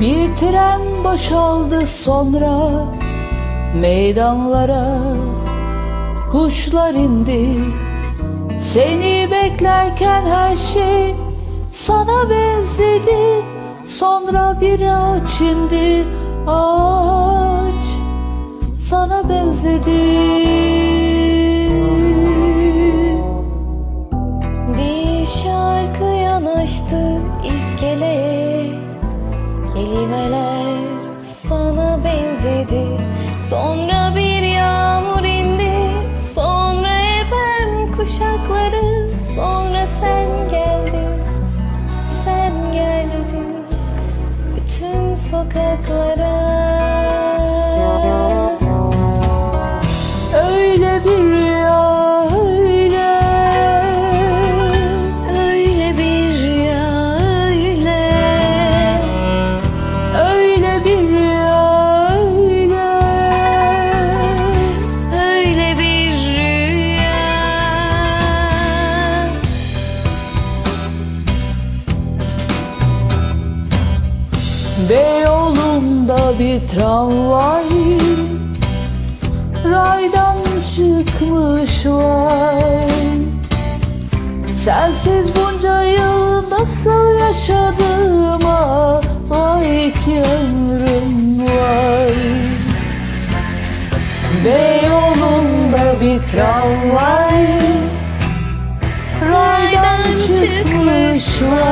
Bir tren boşaldı sonra meydanlara. Kuşlar indi. Seni beklerken her şey sana benzedi. Sonra bir ağaç indi. Ağaç sana benzedi. Bir şarkı yanaştı iskeleye Kelimeler sana benzedi. Sonra bir yağmur indi. Sonra efem kuşakları. Sonra sen geldin. Sen geldin. Bütün sokaklara Beyoğlu'nda bir tramvay. Raydan çıkmış vay. Sensiz bunca yıl nasıl yaşadığıma Vay ki ömrüm vay. Beyoğlu'nda bir tramvay. Raydan çıkmış vay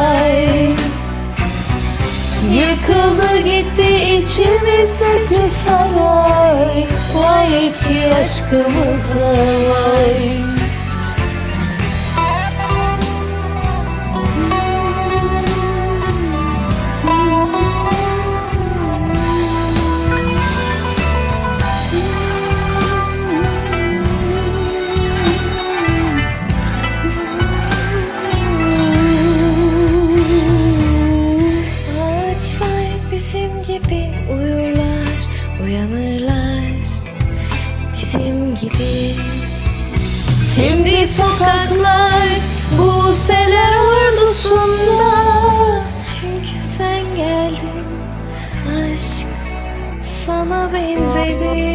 Gitti içimizdeki saray Vay ki aşkımıza vay uyanırlar Bizim gibi. Şimdi sokaklar bu seler ordusunda. Çünkü sen geldin Aşk sana benzedi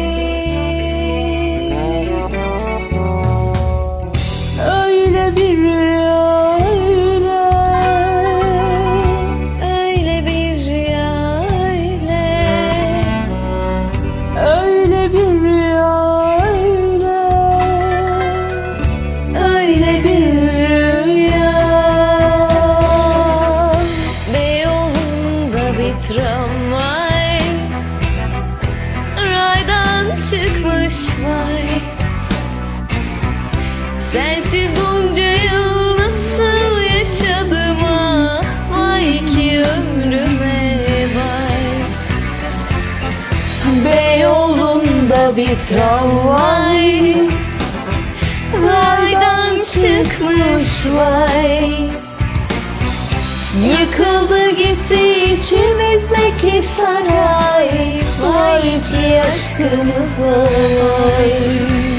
çıkmış vay Sensiz bunca yıl nasıl yaşadım ah Vay ki ömrüme vay. Beyoğlu'nda bir tramvay Raydan çıkmış vay. Yıkıldı gitti içimizdeki saray Vay ki aşkımıza vay